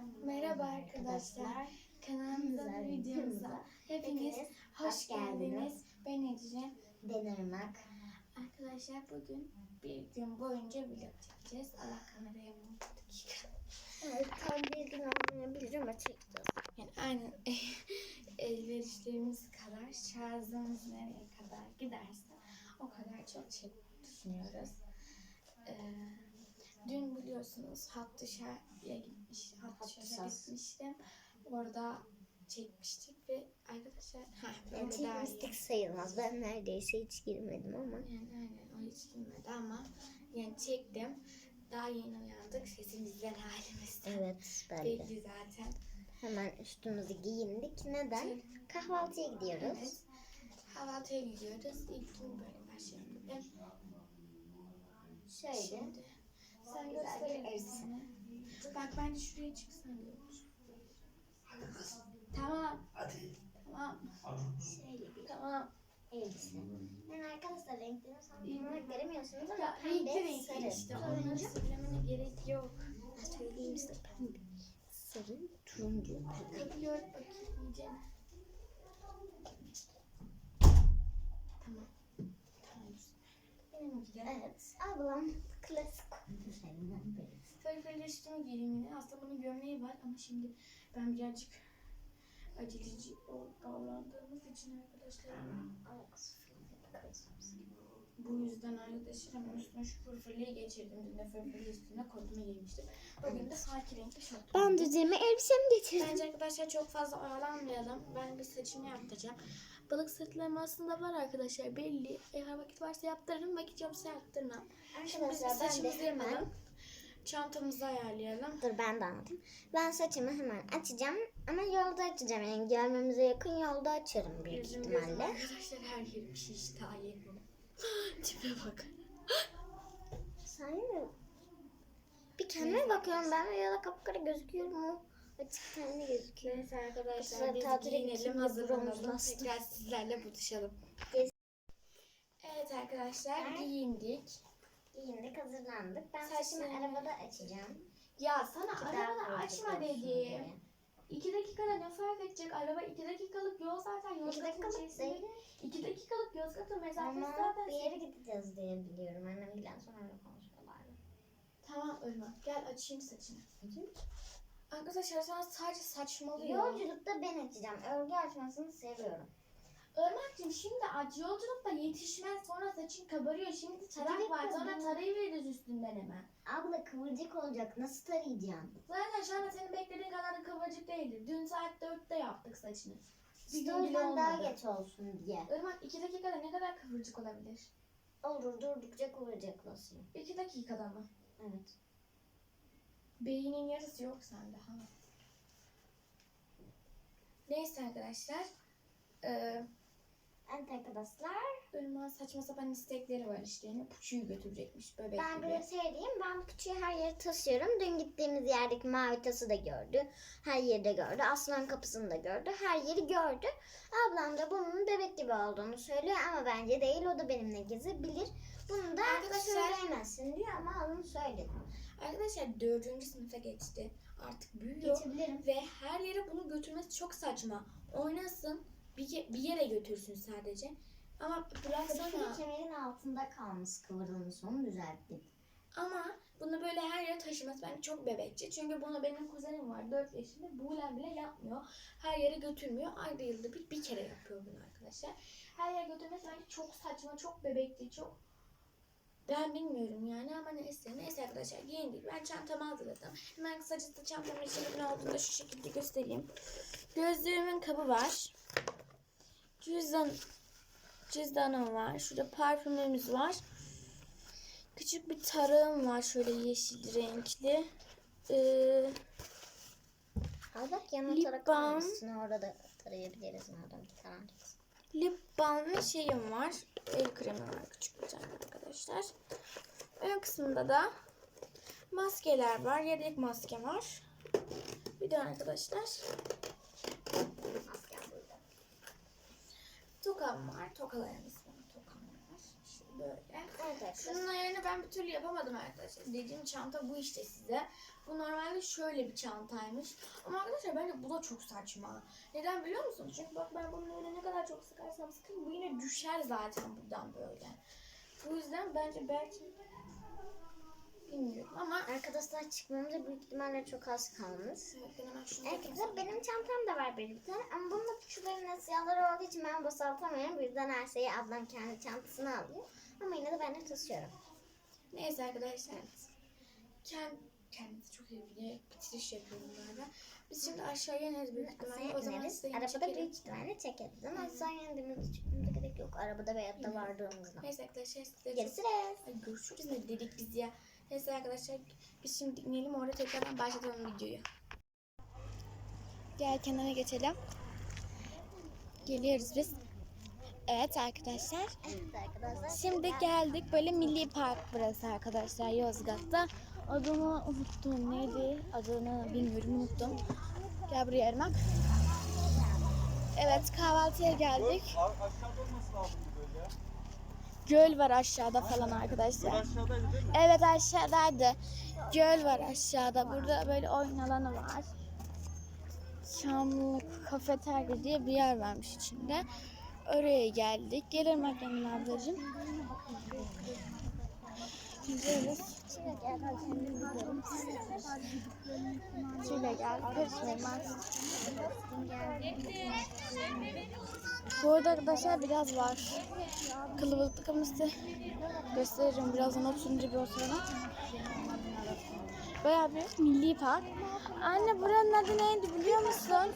Merhaba arkadaşlar. Kanalımıza videomuza hepiniz hoş geldiniz. Ben Ece. Ben Irmak. Arkadaşlar bugün bir gün boyunca vlog çekeceğiz. Allah kameraya bir dakika. Evet, tam bir gün olmayabilir ama çekeceğiz. Yani aynen elverişlerimiz kadar, şarjımız nereye kadar giderse o kadar çok çek düşünüyoruz. Ee, dün biliyorsunuz hat dışarıya gitmiş, hat Hattuşas. gitmiştim. Orada çekmiştik ve arkadaşlar ha böyle çekmiştik sayılmaz. Ben neredeyse hiç girmedim ama. Yani aynen o hiç girmedi ama yani çektim. Daha yeni uyandık. Sesimizden halimizden Evet ben de. belli zaten. Hemen üstümüzü giyindik. Neden? Kahvaltıya gidiyoruz. Evet. Kahvaltıya gidiyoruz. İlk gün böyle başlayalım. Şöyle. Şimdi sen Güzel bir göster elbise. elbiseni. Bak bence şuraya çıksan iyi olur. Tamam. Tamam. Şöyle bir Tamam. elbise. Yani arkadaşlar renklerini sanırım olarak göremiyorsunuz ama pembe, renkli renkli sarı. işte. Onları söylemene gerek yok. Söyleyeyim size pembe, sarı, turuncu, pembe. Hadi gör bakayım iyice. Tamam. Tamam. Evet. Ablam klasik. Sarı üstümü giyeyim yine. Aslında bunun gömleği var ama şimdi ben birazcık aceleci davrandığımız için arkadaşlar. Ama kız filmi bakarız. Bu yüzden arkadaşlar hemen üstüne şu fırfırlıyı geçirdim. Dün de fırfırlı üstüne kotumu giymiştim. Bugün de farklı renkli şort. Ben düzeme elbisemi getirdim. Bence arkadaşlar çok fazla oyalanmayalım. Ben bir saçımı yaptıracağım. Balık sırtlarım aslında var arkadaşlar belli. Eğer vakit varsa yaptırırım, vakit yoksa yaptırmam. Şimdi biz Arkadaşlar ben de saçımızı hemen yapalım. Çantamızı ayarlayalım. Dur ben de anlatayım. Ben saçımı hemen açacağım ama yolda açacağım. Yani gelmemize yakın yolda açarım büyük Yüzüm gözüm ihtimalle. arkadaşlar her yerim şiş daha yeni. Tipe bak. Sen mi? Bir kendime bakıyorum ben ya da kapkara gözüküyor mu? Açık tenli gözüküyor. Neyse arkadaşlar Kızlar biz tatile giyinelim gittiğinde hazırlanalım. bronzlaştım. Tekrar sizlerle buluşalım. Gez- Evet arkadaşlar Ben- giyindik. Giyindik hazırlandık. Ben Saçlarını- saçımı arabada açacağım. Ya sana Ki daha arabada açma olsun dedim. diye. İki dakikada ne fark edecek? Araba iki dakikalık yol zaten. İki Yozgat'ın dakikalık içerisinde. değil. İki dakikalık Yozgat'ın mesafesi Ama zaten. bir yere gideceğiz diye biliyorum. Annem bilen sonra öyle konuşuyorlardı. Tamam Irmak gel açayım saçını. Arkadaşlar sen sadece saçmalıyor. Yolculukta ben açacağım. Örgü açmasını seviyorum. Irmak'cığım şimdi aç yolculukta yetişmez sonra saçın kabarıyor. Şimdi tarak Direkt var kız sonra bu. tarayıveririz üstünden hemen. Abla kıvırcık olacak. Nasıl tarayacağım? Zaten şu anda senin beklediğin kadar da kıvırcık değildir. Dün saat 4'te yaptık saçını. Bir İşte gün o bile yüzden daha olmadı. geç olsun diye. Irmak 2 dakikada ne kadar kıvırcık olabilir? Olur durdukça kıvırcıklaşıyor. 2 dakikada mı? Evet. Beynin yarısı yok sende ha. Neyse arkadaşlar. Ee, Evet arkadaşlar. Irmak'ın saçma sapan istekleri var işte. Yani puçuyu götürecekmiş bebek Ben gibi. böyle şey diyeyim. Ben küçüğü her yere taşıyorum. Dün gittiğimiz yerdeki mavi tası da gördü. Her yerde gördü. Aslan kapısını da gördü. Her yeri gördü. Ablam da bunun bebek gibi olduğunu söylüyor ama bence değil. O da benimle gezebilir. Bunu da Arkadaşlar- söyleyemezsin diyor ama onu söyledim. Arkadaşlar 4. sınıfa geçti. Artık büyüyor. Geçebilirim. Ve her yere bunu götürmesi çok saçma. Oynasın. Bir, bir yere götürsün sadece. Ama bıraksana. kemerin altında kalmış kıvrılmış onu düzelttim. Ama bunu böyle her yere taşıması bence çok bebekçi. Çünkü bunu benim kuzenim var 4 yaşında. Buğulen bile yapmıyor. Her yere götürmüyor. Ayda yılda bir, bir kere yapıyor bunu arkadaşlar. Her yere götürmesi bence çok saçma, çok bebekçi, çok... Ben bilmiyorum yani ama neyse. Neyse arkadaşlar giyindik. Ben çantamı hazırladım. Hemen kısacası çantamın içinde ne olduğunu da şu şekilde göstereyim. Gözlüğümün kabı var. Cüzdan, cüzdanım var. Şurada parfümümüz var. Küçük bir tarağım var şöyle yeşil renkli. Ee, Al bak yanına Lip tarak balm. orada da tarayabiliriz madem bir tane. Lip balm ve şeyim var. El kremi var küçük bir tane arkadaşlar. Ön kısmında da maskeler var. Yedek maske var. Bir de arkadaşlar Maskem burada. tokam var. Tokalarımız var. Böyle. Arkadaşlar. Şunun ayarını ben bir türlü yapamadım arkadaşlar. Dediğim çanta bu işte size. Bu normalde şöyle bir çantaymış. Ama arkadaşlar bence bu da çok saçma. Neden biliyor musunuz? Çünkü bak ben bunu öyle ne kadar çok sıkarsam sıkayım bu yine düşer zaten buradan böyle. Bu yüzden bence belki bilmiyorum ama Arkadaşlar çıkmamıza büyük ihtimalle çok az kalmış. Evet, ben hemen şunu benim çantam da var bir tane ama bunun küçüklerinin siyahları olduğu için ben boşaltamıyorum. Bu yüzden her şeyi ablam kendi çantasına alıyor. Ama yine de ben de taşıyorum. Neyse arkadaşlar. Kend, kendisi çok iyi bir bitiriş yapıyor bunlardan. Biz şimdi aşağıya ineriz büyük ihtimalle. O zaman size yine Arabada çekerim. büyük ihtimalle çekeriz ama aşağı indiğimizde çıkmamıza gerek yok. Arabada veyahut da vardığımızda. Neyse arkadaşlar size çok... Görüşürüz. Ay görüşürüz ne dedik biz ya. Neyse arkadaşlar biz şimdi inelim orada tekrardan başlatalım videoyu. Gel kenara geçelim. Geliyoruz biz. Evet arkadaşlar. Evet arkadaşlar. Şimdi geldik böyle milli park burası arkadaşlar Yozgat'ta. Adını unuttum neydi? Adını bilmiyorum unuttum. Gel buraya Ermak. Evet kahvaltıya geldik. Aşağıda olması lazım böyle ya. Göl var aşağıda falan arkadaşlar. Evet aşağıdaydı. Göl var aşağıda. Burada böyle oyun alanı var. Şamlık kafeterya diye bir yer varmış içinde. Oraya geldik. Gelirim Akdemir ablacığım. Gidiyoruz. Şöyle gel. Karışmayın ben. Bu arada arkadaşlar biraz var. Kalabalıklık ama size gösteririm birazdan oturunca bir oturalım. Bayağı bir milli park. Anne buranın adı neydi biliyor musun?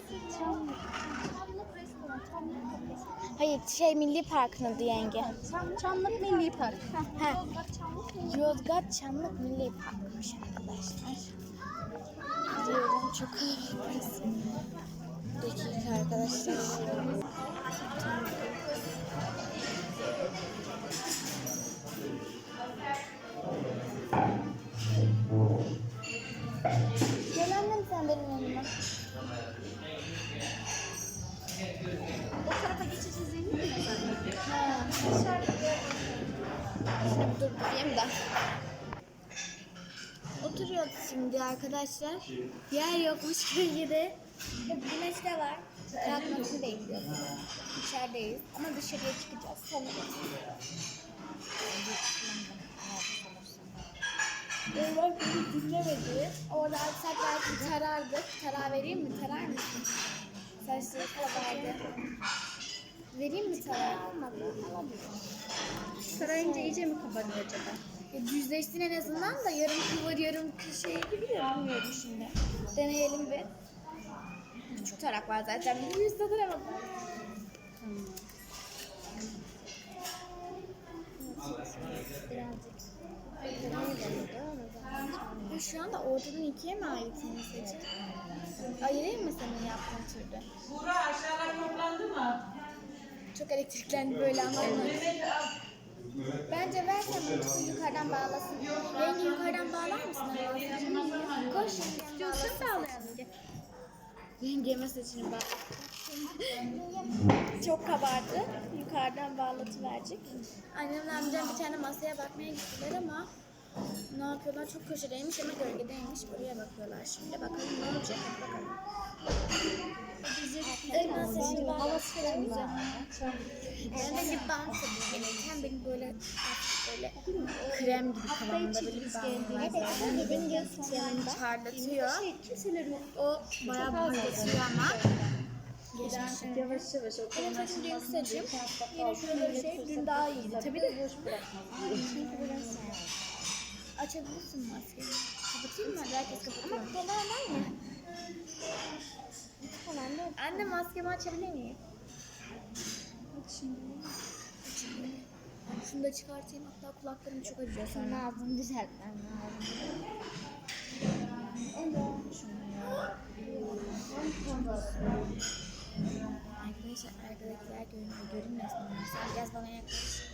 Hayır şey milli parkın adı yenge. Çamlık Milli Park. He. Yozgat Çamlık Milli Park'mış arkadaşlar. Gidiyorum çok kalabalık dakika arkadaşlar. Gel annem sen benim yanıma. O tarafa geçeceğiz değil mi? Ha. Şimdi dur durayım da. Oturuyoruz şimdi arkadaşlar. Yer yokmuş bölgede. Güneş de var. Kalkmasını bekliyoruz. İçerideyiz. Ama dışarıya çıkacağız. Sanırım. Eyvah beni dinlemedi. Orada atsak belki tarardık. Tarar vereyim mi? Tarar mısın? Saçları karardı. Vereyim mi tarar? Sarayınca iyice mi kabarıyor acaba? Ya düzleşsin en azından da yarım kıvır yarım şey gibi de bilmiyorum şimdi. Deneyelim bir. Tarak var zaten. Bir yüz tadır ama. Ya şu anda ortadan ikiye mi ait senin seçim? Ayırayım mı senin yaptığın türde? Buğra aşağılar toplandı mı? Çok elektriklendi böyle anlamadım. Bence versen bunu yukarıdan bağlasın. Rengi yukarıdan bağlar mısın? Koş istiyorsan bağlayalım. Yengeme saçını bağla. Çok kabardı. Yukarıdan bağlatıverecek. Annemle amcam bir tane masaya bakmaya gittiler ama ne yapıyorlar? Çok köşedeymiş ama gölgedeymiş. Buraya bakıyorlar şimdi. Bakalım ne olacak. Hadi bakalım. Irmak saçını bağlasın. güzel. Ben de lip balm tabii gelirken benim böyle böyle krem gibi kıvamında bir balm var. Yani parlatıyor. O bayağı parlatıyor ama. Geçmiş. Yavaş yavaş o Benim saçım dünkü saçım. Yine şöyle şey dün daha iyiydi. Tabii de. Açabilirsin maskeyi. Kapatayım mı? Herkes kapatıyor. Ama falan var mı? Anne maskemi açabilir miyim? Şimdi. Şunu da çıkartayım hatta kulaklarım çok acıyor sonra. ağzını düzeltmem lazım. Arkadaşlar arkadakiler görünüyor. Görünmesin. Biraz bana yaklaş.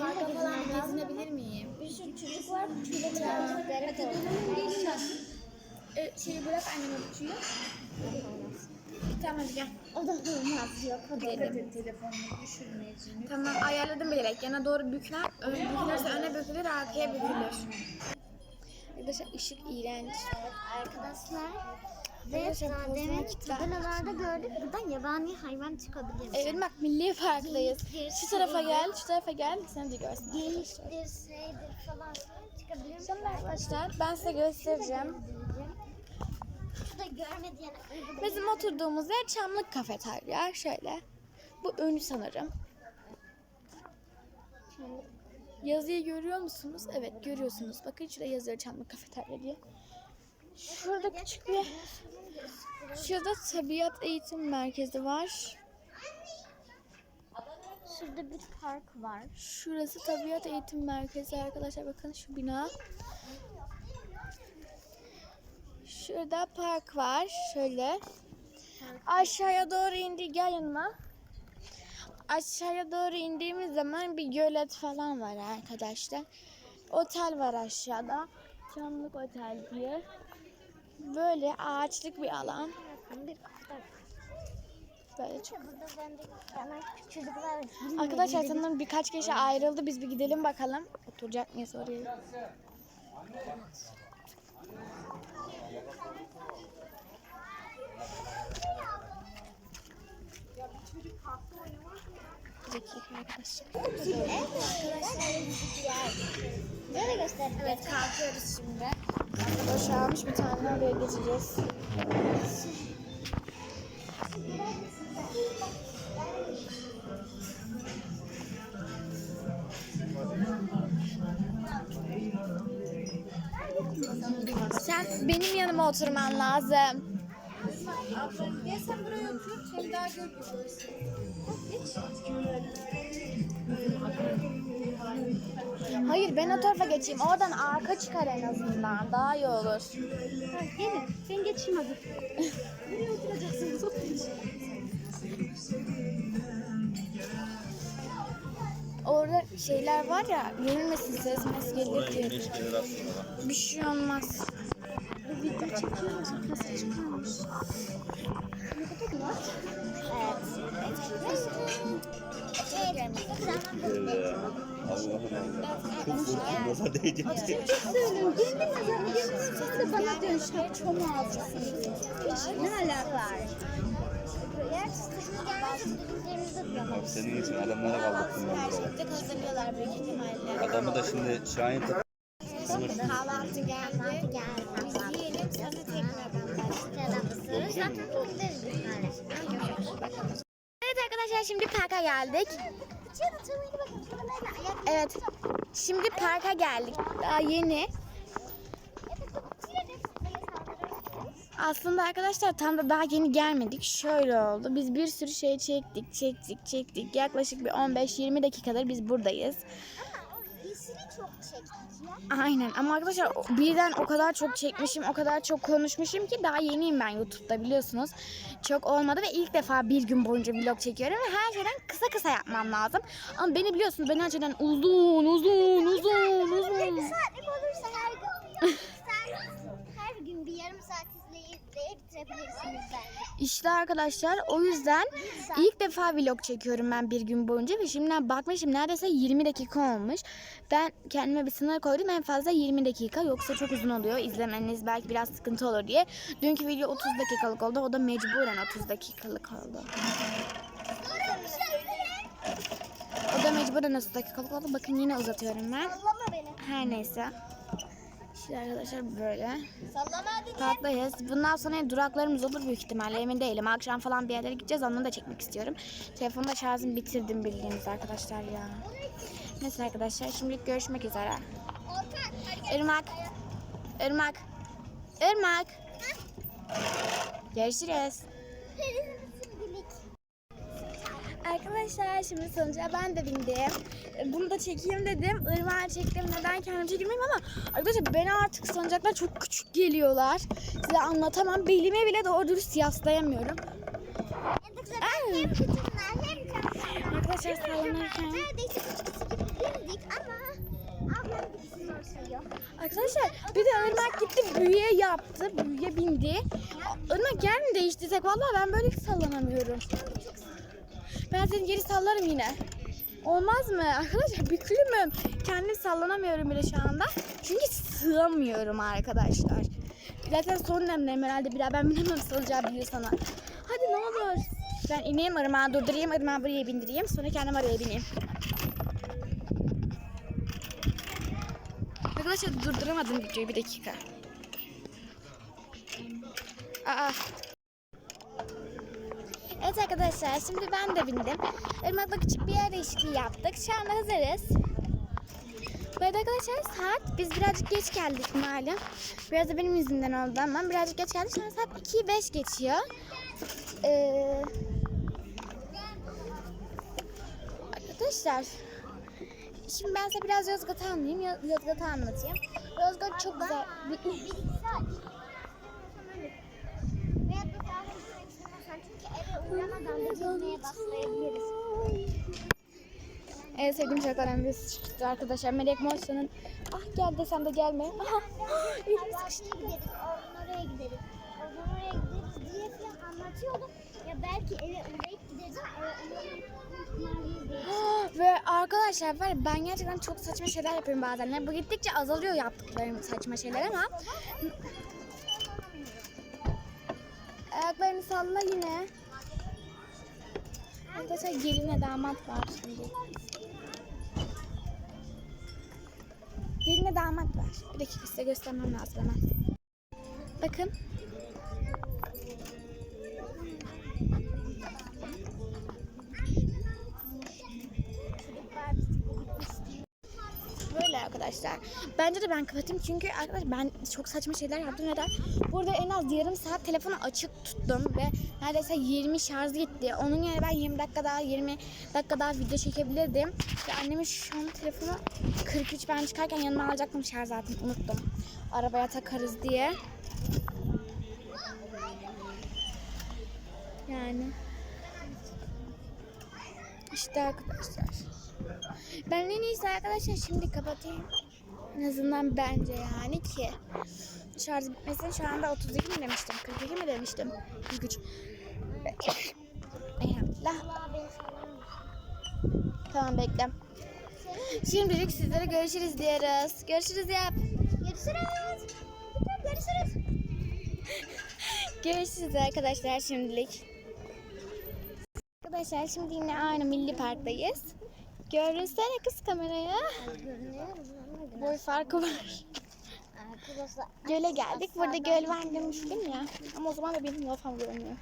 Parka falan gezinebilir miyim? Bir sürü çocuk var. Şurada birazcık garip oldu. Ee, şeyi bırak anneme bıçıyı. Tamam hadi gel. O da olmaz yok. O da Dedim. Telefonunu düşürmeyeceğini. Tamam ayarladım bilerek. Yana doğru bükler. Ön, bükülürse öne bükülür, arkaya bükülür. Arkadaşlar ışık iğrenç. Arkadaşlar ve demin tabelalarda gördük. Buradan yabani hayvan çıkabilir. Evet bak milli parktayız. Şu tarafa gel, şu tarafa gel. Sen de görsün. Geyiktir, şeydir falan çıkabilir. Şimdi arkadaşlar ben size göstereceğim. Bizim oturduğumuz yer Çamlık Kafeterya. Şöyle. Bu önü sanırım. Yazıyı görüyor musunuz? Evet görüyorsunuz. Bakın şurada yazıyor Çamlık Kafeterya diye. Şurada küçük bir... Şurada tabiat eğitim merkezi var. Şurada bir park var. Şurası tabiat eğitim merkezi arkadaşlar. Bakın şu bina. Şurada park var. Şöyle. Aşağıya doğru indi. Gel yanıma. Aşağıya doğru indiğimiz zaman bir gölet falan var arkadaşlar. Otel var aşağıda. Çamlık Otel diye. Böyle ağaçlık bir alan. Böyle çok. Arkadaşlar sanırım birkaç kişi ayrıldı. Biz bir gidelim bakalım. Oturacak mıyız oraya? Dakika arkadaşlar. Böyle gösterdim. Evet kalkıyoruz şimdi. Boşalmış bir tane oraya geçeceğiz. Sen benim yanıma oturman lazım. Gel sen buraya otur. Seni daha görmüyoruz. Hayır ben o tarafa geçeyim. Oradan arka çıkar en azından. Daha iyi olur. Gelin. Sen geçeyim hadi. Nereye oturacaksınız? Orada şeyler var ya, yenilmesin ses mes gelir diye. Bir şey olmaz. Video çekiyoruz. Nasıl çıkarmış? Allah'ım Çok korktum baba diyeceğim. Söylüyorum. Kendi nazarını gelmesin. Sen de bana. Şöyle çoğunu alacaksın. Ne alakası var? Duramam. Senin için adamlara kaldırdım ben buraya. Adamı da şimdi Şahin tak Kahvaltı geldi. Biz yiyelim sonra tekrardan Selamısınız. Zaten maalesef. Evet arkadaşlar şimdi parka geldik. Evet. Şimdi parka geldik. Daha yeni. Aslında arkadaşlar tam da daha yeni gelmedik. Şöyle oldu. Biz bir sürü şey çektik, çektik, çektik. Yaklaşık bir 15-20 dakikadır biz buradayız. Birisini çok çektik ya. Aynen ama arkadaşlar birden o kadar çok çekmişim, o kadar çok konuşmuşum ki daha yeniyim ben YouTube'da biliyorsunuz. Çok olmadı ve ilk defa bir gün boyunca vlog çekiyorum ve her şeyden kısa kısa yapmam lazım. Ama beni biliyorsunuz beni her şeyden uzun, uzun, uzun, uzun. Saatlik olursa her gün her gün bir yarım saat bence. İşte arkadaşlar o yüzden ilk defa vlog çekiyorum ben bir gün boyunca ve şimdiden bakmışım neredeyse 20 dakika olmuş. Ben kendime bir sınır koydum en fazla 20 dakika yoksa çok uzun oluyor izlemeniz belki biraz sıkıntı olur diye. Dünkü video 30 dakikalık oldu o da mecburen 30 dakikalık oldu. O da mecburen 30 dakikalık oldu bakın yine uzatıyorum ben. Her neyse. İşte arkadaşlar böyle. Parktayız. Bundan sonra duraklarımız olur büyük ihtimalle emin değilim. Akşam falan bir yerlere gideceğiz onu da çekmek istiyorum. Telefonda şarjımı bitirdim bildiğiniz arkadaşlar ya. Neyse arkadaşlar şimdilik görüşmek üzere. Irmak. Irmak. Irmak. Görüşürüz. Arkadaşlar şimdi sonuca ben de bindim. E, Bunu da çekeyim dedim. Irmağı çektim. Neden kendim çekilmeyeyim ama arkadaşlar bana artık salıncaklar çok küçük geliyorlar. Size anlatamam. Belime bile doğru dürüst yaslayamıyorum. Ay. Hem kutumlar hem. Arkadaşlar sallanırken. Neredeyse ama ablam. Arkadaşlar bir de Irmak gitti büyüye yaptı. Büyüye bindi. Irmak yer mi değiştirsek? Vallahi ben böyle sallanamıyorum. Ben seni geri sallarım yine. Olmaz mı? Arkadaşlar bükülümüm. Kendim sallanamıyorum bile şu anda. Çünkü sığamıyorum arkadaşlar. Zaten son demlerim herhalde daha ben binemem salacağı biliyor sana. Hadi ne olur. Ben ineyim ırmağı durdurayım. ırmağı buraya bindireyim. Sonra kendim araya bineyim. Arkadaşlar durduramadım videoyu bir dakika. Aa. Evet arkadaşlar şimdi ben de bindim. Irmak'la küçük bir yer değişikliği yaptık. Şu anda hazırız. Bu arada arkadaşlar saat biz birazcık geç geldik malum. Biraz da benim yüzümden oldu ama birazcık geç geldik. Şu saat 2'yi 5 geçiyor. Ee, arkadaşlar Şimdi ben size biraz Yozgat'ı anlayayım. Yo- Yozgat'ı anlatayım. Yozgat çok güzel. bir- çünkü eve uğramadan da gezmeye başlayabiliriz. En sevdiğim şarkılardan birisi çıktı arkadaşlar. Melek Moşa'nın Ah gel desem de gelme. Aha. Elim sıkıştı. Gideriz, oraya gideriz. Oradan oraya gideriz diye falan anlatıyordu. Ya belki eve uğrayıp gideriz ama eve. Ve arkadaşlar var ben gerçekten çok saçma şeyler yapıyorum bazen. Yani bu gittikçe azalıyor yaptıklarım saçma şeyler ama ayaklarını salla yine. Arkadaşlar gelinle damat var şimdi. Gelinle damat var. Bir dakika size göstermem lazım hemen. Bakın. Arkadaşlar. Bence de ben kapatayım çünkü arkadaşlar ben çok saçma şeyler yaptım. Neden? Burada en az yarım saat telefonu açık tuttum ve neredeyse 20 şarj gitti. Onun yerine ben 20 dakika daha 20 dakika daha video çekebilirdim. Ve annemin şu an telefonu 43 ben çıkarken yanıma alacaktım şarj zaten unuttum. Arabaya takarız diye. Yani. İşte arkadaşlar. Ben en iyisi arkadaşlar şimdi kapatayım. En azından bence yani ki şarj bitmesin. Şu anda 32 mi demiştim? 42 mi demiştim? 43. Elhamdülillah. Tamam bekle. Şimdilik sizlere görüşürüz diyoruz. Görüşürüz yap. Görüşürüz. Görüşürüz. Görüşürüz arkadaşlar şimdilik. Arkadaşlar şimdi yine aynı Milli Park'tayız. Görünsene kız kameraya. Boy farkı var. Göle geldik. Burada göl var demiştim ya. Ama o zaman da benim lafım görünmüyor.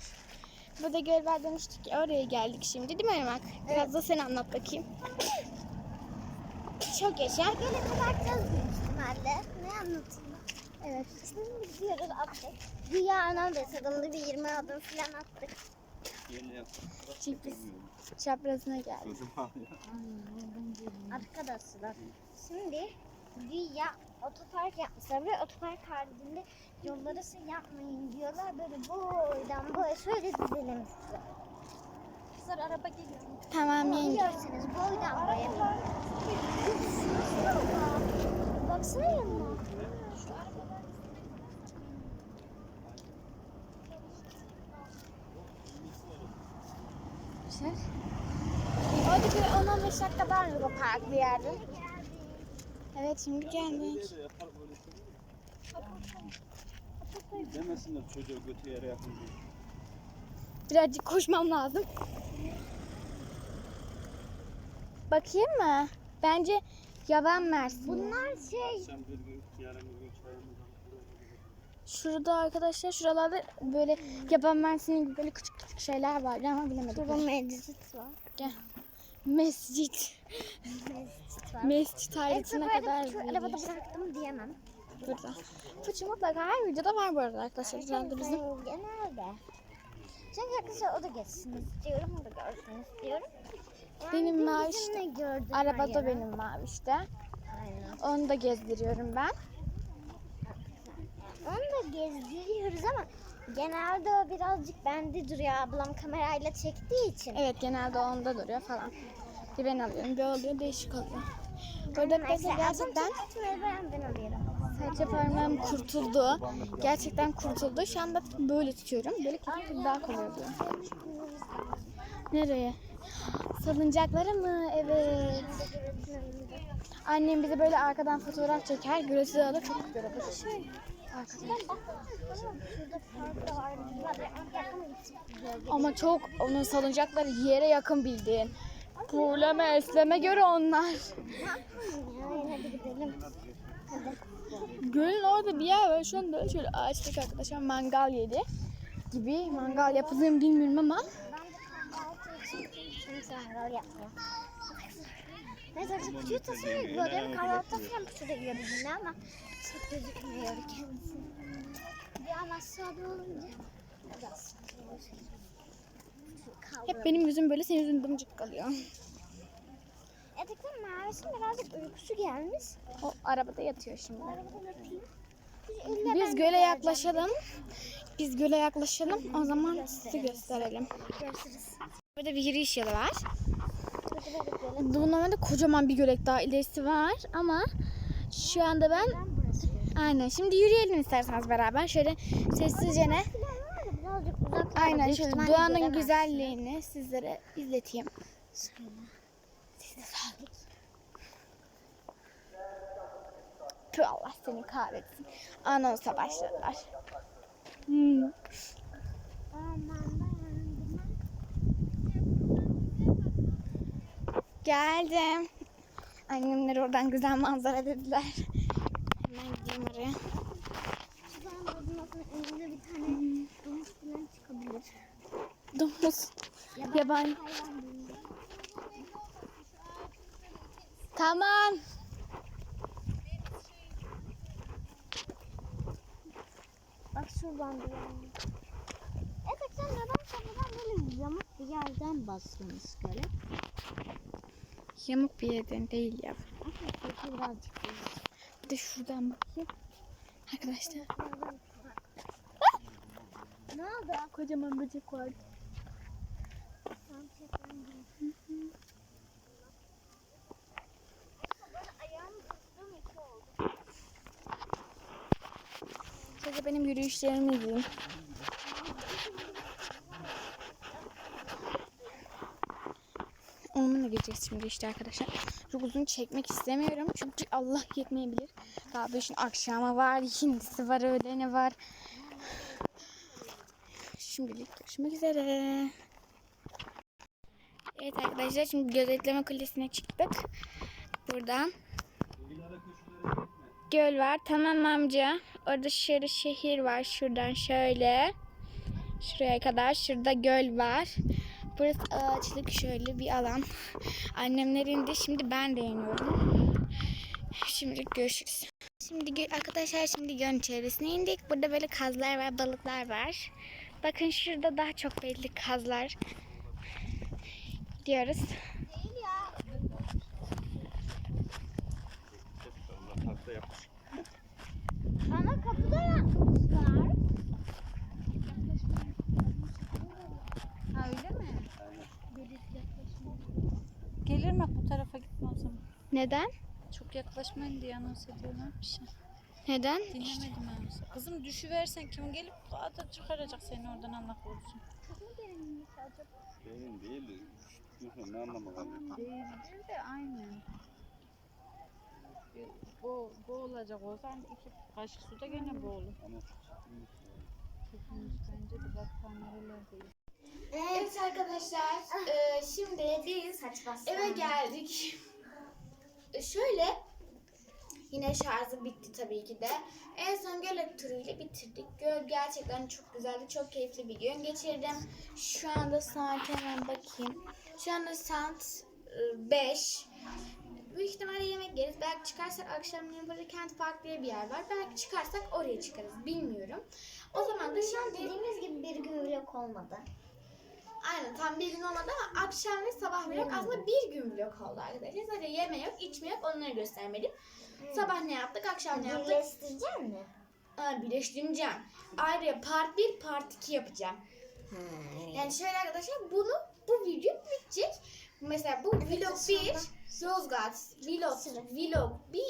Burada göl var demiştik ya oraya geldik şimdi değil mi Irmak? Biraz da sen anlat bakayım. Çok yaşa. Böyle kapatacağız büyük ihtimalle. Ne anlatayım? Evet. Şimdi gidiyoruz attık. Güya anam da sarıldı bir 20 adım falan attık. Biz çaprazına ağrıyor. Arkadaşlar şimdi güya otopark yapmışlar ve otopark haricinde yolları şey yapmayın diyorlar. Böyle boydan boya şöyle düzelemişler. Kızlar araba geliyor. Tamam yenge. Görürsünüz boydan boya. Baksana yanına. Güzel. Orada bir 10-15 dakika daha yürü park bir yerde. Evet şimdi geldik. Demesinler çocuğu götü yere yakın diye. Birazcık koşmam lazım. Bakayım mı? Bence yaban mersin. Bunlar şey Sen bir gün yarın bir gün çayımızdan Şurada arkadaşlar şuralarda böyle yaban mersini gibi böyle küçük küçük şeyler var ama bilemedim. Burada meclis var. Gel. Mescit. Meclis var. Mescit ayrıtına kadar arabada büyüyor. bıraktım diyemem. Burada. Fıçı mutlaka her videoda var bu arada arkadaşlar. Herhalde bizim. Genelde. Çünkü arkadaşlar o da geçsin istiyorum. O da görsün istiyorum. Yani Benim mavi gördü Arabada benim mavi işte. Aynen. Onu da gezdiriyorum ben. Onu da gezdiriyoruz ama genelde o birazcık bende duruyor. Ablam kamerayla çektiği için. Evet genelde onda duruyor falan. Bir ben alıyorum bir oluyor değişik oluyor. Burada Mesela gerçekten ben ben alıyorum. serçe parmağım kurtuldu. Gerçekten kurtuldu. Şu anda böyle tutuyorum. Böyle tutuyorum daha kolay oluyor. Nereye? Salıncaklara mı? Evet. Annem bize böyle arkadan fotoğraf çeker. Gürültü alır. Çok güzel olur. Arkadaşlar. Ama çok onun salıncakları yere yakın bildiğin. Puleme, esleme göre onlar. Hadi. Gölün orada bir yer var. Şu an böyle şöyle ağaçlık arkadaşlar mangal yedi gibi. Mangal yapılıyor mu bilmiyorum ama. Kimse mangal yapmıyor. Neyse artık küçük tasarı gördüm. Kahvaltıda falan şurada görebildim ama çok gözükmüyor kendisi. Bir an aşağıda olunca biraz Hep benim yüzüm böyle senin yüzün dımcık kalıyor. Etekten mavisinin birazcık uykusu gelmiş. O arabada yatıyor şimdi. Arabadan öpeyim. Biz göle yaklaşalım. Biz göle yaklaşalım. O zaman size gösterelim. Görüşürüz. Burada bir yürüyüş yolu var. Bu Normalde kocaman bir gölek daha ilerisi var ama şu anda ben aynen şimdi yürüyelim isterseniz beraber şöyle sessizce ne aynen şöyle doğanın güzelliğini sizlere izleteyim. Tüh Allah seni kahretsin. Anonsa başladılar. Hmm. Aman ben Geldim. Annemler oradan güzel manzara dediler. Hemen gideyim oraya. Şuradan bozulmasın önünde bir tane domuz falan çıkabilir. Domuz. Yaban. Tamam. Bak şuradan bir yani. Evet sen neden kapıdan böyle yamuk bir yerden bastınız kare? Yamuk bir yerden değil ya. Birazcık Bir de şuradan bakayım. Arkadaşlar Ne oldu? kocaman böcek var. Şöyle benim yürüyüşlerimi izleyin. Onunla gideceğiz şimdi işte arkadaşlar. Çok uzun çekmek istemiyorum çünkü Allah yetmeyebilir. Daha işin akşamı var, hindisi var, öğleni var. Şimdilik görüşmek üzere. Evet arkadaşlar şimdi gözetleme kulesine çıktık. Buradan. Göl var. Tamam amca. Orada şöyle şehir var. Şuradan şöyle. Şuraya kadar. Şurada göl var. Burası ağaçlık şöyle bir alan. Annemler indi. Şimdi ben de iniyorum. Şimdi görüşürüz. Şimdi arkadaşlar şimdi gölün çevresine indik. Burada böyle kazlar var, balıklar var. Bakın şurada daha çok belli kazlar. Yapmış. Ama kapıda yapmışlar. Ha öyle mi? Mi bu tarafa gitme o zaman? Neden? Çok yaklaşmayın diye anons ediyorlar bir şey. Neden? Dinlemedim anonsu. Kızım düşüversen kim gelip adı çıkaracak seni oradan Allah korusun. Benim değil de ne anlamı var? Değildir de aynen. Bir Bo, boğulacak olsan iki kaşık suda gene boğulur. Ama Tutmuş bence de bak kamereler değil. Evet arkadaşlar e, şimdi biz eve geldik. E, Şöyle yine şarjım bitti tabii ki de. En son göl turuyla bitirdik. Göl gerçekten çok güzeldi. Çok keyifli bir gün geçirdim. Şu anda saat hemen bakayım. Şu anda saat 5. Büyük ihtimalle yemek yeriz. Belki çıkarsak akşamleyin burada Kent Park diye bir yer var. Belki çıkarsak oraya çıkarız. Bilmiyorum. O zaman da şimdi dediğimiz gibi bir gün vlog olmadı. Aynen tam bir gün olmadı ama akşam ve sabah vlog aslında bir gün vlog oldu arkadaşlar. Sadece yeme yok, içme yok onları göstermedim. Sabah ne yaptık, akşam ne yaptık? Birleştirecek mi? Aa, birleştireceğim. Ayrıca part 1, part 2 yapacağım. Yani şöyle arkadaşlar bunu bu video bitecek. Mesela bu vlog 1 Yozgat vlog vlog 1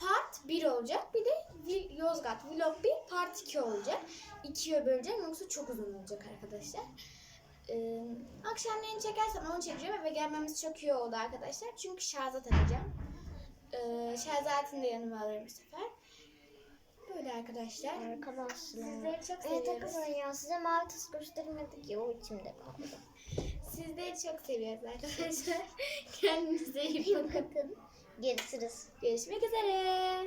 part 1 olacak. Bir de Yozgat vlog 1 part 2 olacak. İkiye böleceğim yoksa çok uzun olacak arkadaşlar. Ee, akşamleyin çekersem onu çekeceğim. Eve gelmemiz çok iyi oldu arkadaşlar. Çünkü şarja takacağım. Ee, şarj aletini de yanıma alırım bu sefer. Böyle arkadaşlar. Arkadaşlar. Sizleri çok Evet seviyoruz. arkadaşlar ya size mavi tas göstermedik ya o içimde kaldı. Sizleri çok seviyoruz arkadaşlar. Kendinize iyi bakın. Görüşürüz. Görüşmek üzere.